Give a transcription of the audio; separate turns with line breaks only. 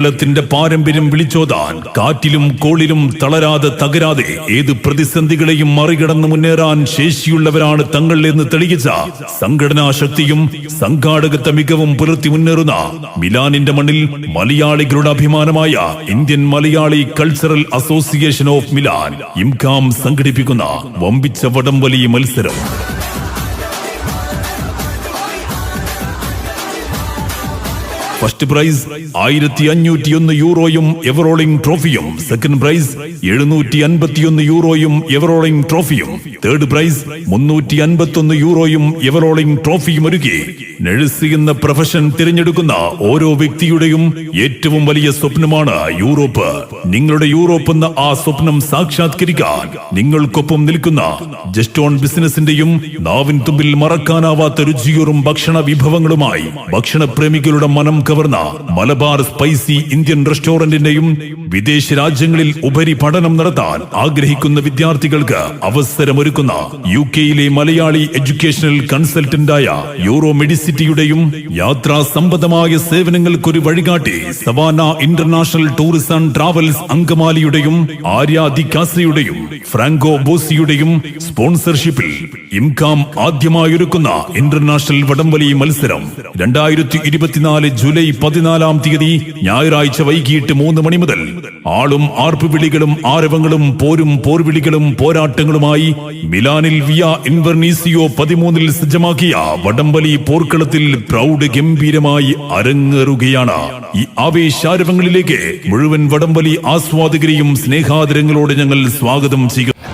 കേരളത്തിന്റെ പാരമ്പര്യം വിളിച്ചോതാൻ കാറ്റിലും കോളിലും തളരാതെ തകരാതെ ഏത് പ്രതിസന്ധികളെയും മറികടന്ന് മുന്നേറാൻ ശേഷിയുള്ളവരാണ് തങ്ങൾ എന്ന് തെളിയിച്ച സംഘടനാ ശക്തിയും സംഘാടകത്വ മികവും പുലർത്തി മുന്നേറുന്ന മിലാനിന്റെ മണ്ണിൽ മലയാളികളുടെ അഭിമാനമായ Indian Malayali cultural association of Milan ഇംകാം സംഘടിപ്പിക്കുന്ന വമ്പിച്ച വടംവലി മത്സരം. ഫസ്റ്റ് പ്രൈസ് ആയിരത്തി അഞ്ഞൂറ്റിയൊന്ന് യൂറോയും എവറോളിംഗ് ട്രോഫിയും സെക്കൻഡ് പ്രൈസ് എഴുന്നൂറ്റി അൻപത്തിയൊന്ന് യൂറോയും എവറോളിംഗ് ട്രോഫിയും തേർഡ് പ്രൈസ് മുന്നൂറ്റി അൻപത്തൊന്ന് യൂറോയും എവറോളിംഗ് ട്രോഫിയും ഒരുക്കി. നഴ്സ് എന്ന പ്രൊഫഷൻ തിരഞ്ഞെടുക്കുന്ന ഓരോ വ്യക്തിയുടെയും ഏറ്റവും വലിയ സ്വപ്നമാണ് യൂറോപ്പ്. നിങ്ങളുടെ യൂറോപ്പ് എന്ന ആ സ്വപ്നം സാക്ഷാത്കരിക്കാൻ നിങ്ങൾക്കൊപ്പം നിൽക്കുന്ന ജസ്റ്റോൺ ബിസിനസിന്റെയും നാവിൻ തുമ്പിൽ മറക്കാനാവാത്ത രുചിയോറും ഭക്ഷണ വിഭവങ്ങളുമായി ഭക്ഷണപ്രേമികളുടെ മനം കവർന്ന മലബാർ സ്പൈസി ഇന്ത്യൻ റെസ്റ്റോറന്റിന്റെയും വിദേശ രാജ്യങ്ങളിൽ ഉപരി പഠനം നടത്താൻ ആഗ്രഹിക്കുന്ന വിദ്യാർത്ഥികൾക്ക് അവസരമൊരുക്കുന്ന യു കെയിലെ മലയാളി എഡ്യൂക്കേഷണൽ കൺസൾട്ടന്റായ യൂറോ മെഡിസിറ്റിയുടെയും യാത്രാ സംബന്ധമായ സേവനങ്ങൾക്കൊരു വഴികാട്ടി Savana international tourism and travels അങ്കമാലിയുടെയും Arya ദിക്കാസയുടെയും ഫ്രാങ്കോ ബോസിയുടെയും സ്പോൺസർഷിപ്പിൽ ഇംകാം ആദ്യമായൊരുക്കുന്ന ഇന്റർനാഷണൽ വടംവലി മത്സരം രണ്ടായിരത്തി ഇരുപത്തിനാല് ജൂലൈ പതിനാലാം തീയതി ഞായറാഴ്ച വൈകിട്ട് മൂന്ന് മണി മുതൽ ആളും ആർപ്പുവിളികളും ആരവങ്ങളും പോരും പോർവിളികളും പോരാട്ടങ്ങളുമായി മിലാനിൽ വിയ ഇൻവർണീസിയോ പതിമൂന്നിൽ സജ്ജമാക്കിയ വടംവലി പോർക്കളത്തിൽ പ്രൗഢ ഗംഭീരമായി അരങ്ങേറുകയാണ്. ഈ ആവേശാരവങ്ങളിലേക്ക് മുഴുവൻ വടംവലി ആസ്വാദകരെയും സ്നേഹാദരങ്ങളോട് ഞങ്ങൾ സ്വാഗതം ചെയ്യുന്നു.